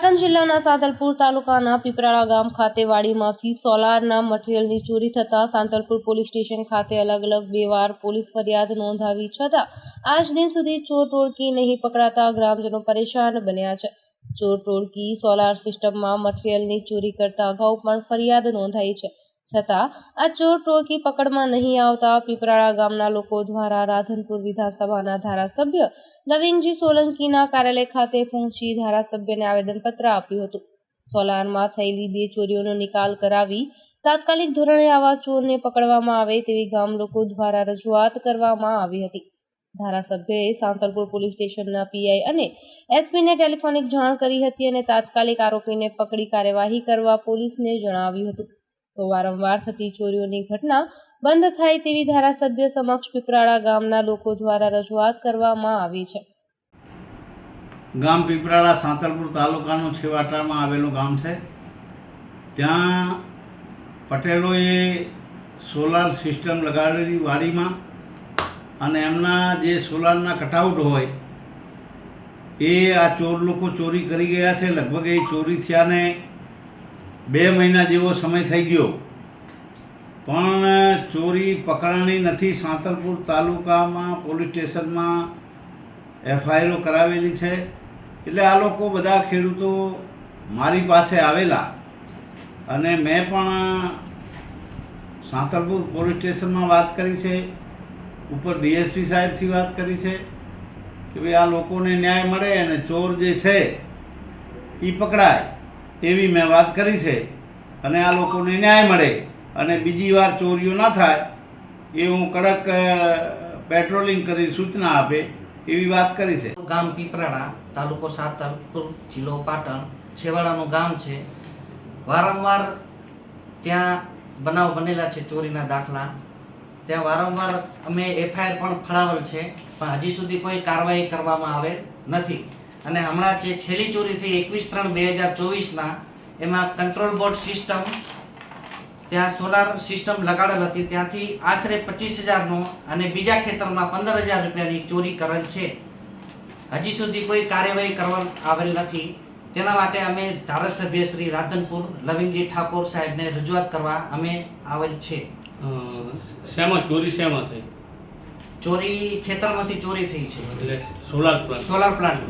સાંતલપુર તાલુકાના પીપરાળા ગામ ખાતે વાડીમાંથી સોલારના મટીરીયલની ચોરી થતાં સાંતલપુર પોલીસ સ્ટેશન ખાતે અલગ અલગ બે વાર પોલીસ ફરિયાદ નોંધાવી છતાં આજ દિન સુધી ચોર ટોળકી નહીં પકડાતા ગ્રામજનો પરેશાન બન્યા છે. ચોર ટોળકી સોલાર સિસ્ટમમાં મટીરીયલની ચોરી કરતા અગાઉ પણ ફરિયાદ નોંધાઈ છે. છતાં, આ ચોર ટોળકી પકડમાં નહીં આવતા પીપરાળા ગામના લોકો દ્વારા રાધનપુર વિધાનસભાના ધારાસભ્ય નવીનજી સોલંકીના કાર્યાલય ખાતે પહોંચી ધારાસભ્યને આવેદનપત્ર આપ્યું હતું. સોલારમાં થયેલી બે ચોરીઓનો નિકાલ કરાવી તાત્કાલિક ધોરણે આવા ચોરને પકડવામાં આવે તેવી ગામ લોકો દ્વારા રજૂઆત કરવામાં આવી હતી. ધારાસભ્યએ સાંતલપુર પોલીસ સ્ટેશનના પીઆઈ અને એસપીને ટેલિફોનિક જાણ કરી હતી અને તાત્કાલિક આરોપીને પકડી કાર્યવાહી કરવા પોલીસને જણાવ્યું હતું. તો વારંવાર થતી ચોરીઓની ઘટના બંધ થાય તેવી ધારાસભ્ય સમક્ષ પીપરાળા ગામના લોકો દ્વારા રજૂઆત કરવામાં આવી છે. ગામ પીપરાળા સાંતલપુર તાલુકાનું છેવાટામાં આવેલું ગામ છે. ત્યાં પટેલોએ સોલાર સિસ્ટમ લગાડેલી વાડીમાં અને એમના જે સોલારના કટઆઉટ હોય, એ આ ચોર લોકો ચોરી કરી ગયા છે. લગભગ એ ચોરી થયાને બે મહિના જેવો સમય થઈ ગયો. પણ ચોરી પકડાણી નથી સાંતરપુર તાલુકામાં, પોલીસ સ્ટેશનમાં એફઆઈઆરો કરાવેલી છે. એટલે આ લોકો બધા ખેડૂતો મારી પાસે આવેલા અને મેં પણ સાંતરપુર પોલીસ સ્ટેશનમાં વાત કરી છે. ઉપર ડીએસપી સાહેબથી વાત કરી છે કે ભાઈ આ લોકોને ન્યાય મળે અને ચોર જે છે એ પકડાય. એવી મેં વાત કરી છે. અને આ લોકોને ન્યાય મળે અને બીજી વાર ચોરીઓ ના થાય એ હું કડક પેટ્રોલિંગ કરી સૂચના આપે એવી વાત કરી છે. ગામ પીપરાળા, તાલુકો સાતલપુર, જિલ્લો પાટણ, છેવાડાનું ગામ છે. વારંવાર ત્યાં બનાવ બનેલા છે ચોરીના દાખલા. ત્યાં વારંવાર અમે એફઆઈઆર પણ ફળાવેલ છે, પણ હજી સુધી કોઈ કાર્યવાહી કરવામાં આવે નથી. અને હમણાં જે છેલ્લી ચોરી થઈ એકવીસ ત્રણ બે હજાર ચોવીસના એમાં કંટ્રોલ બોર્ડ સિસ્ટમ ત્યાં સોલાર સિસ્ટમ લગાડેલ હતી. ત્યાંથી આશરે પચીસ હજારનો અને બીજા ખેતરમાં પંદર હજાર રૂપિયાની ચોરી કરેલ છે. હજી સુધી કોઈ કાર્યવાહી કરવા આવેલ નથી. તેના માટે અમે ધારાસભ્ય શ્રી રાધનપુર લવિંગજી ઠાકોર સાહેબને રજૂઆત કરવા અમે આવેલ છે. શેમાં? ચોરી શેમાં થઈ? ચોરી ખેતરમાંથી ચોરી થઈ છે. એટલે solar plant solar plant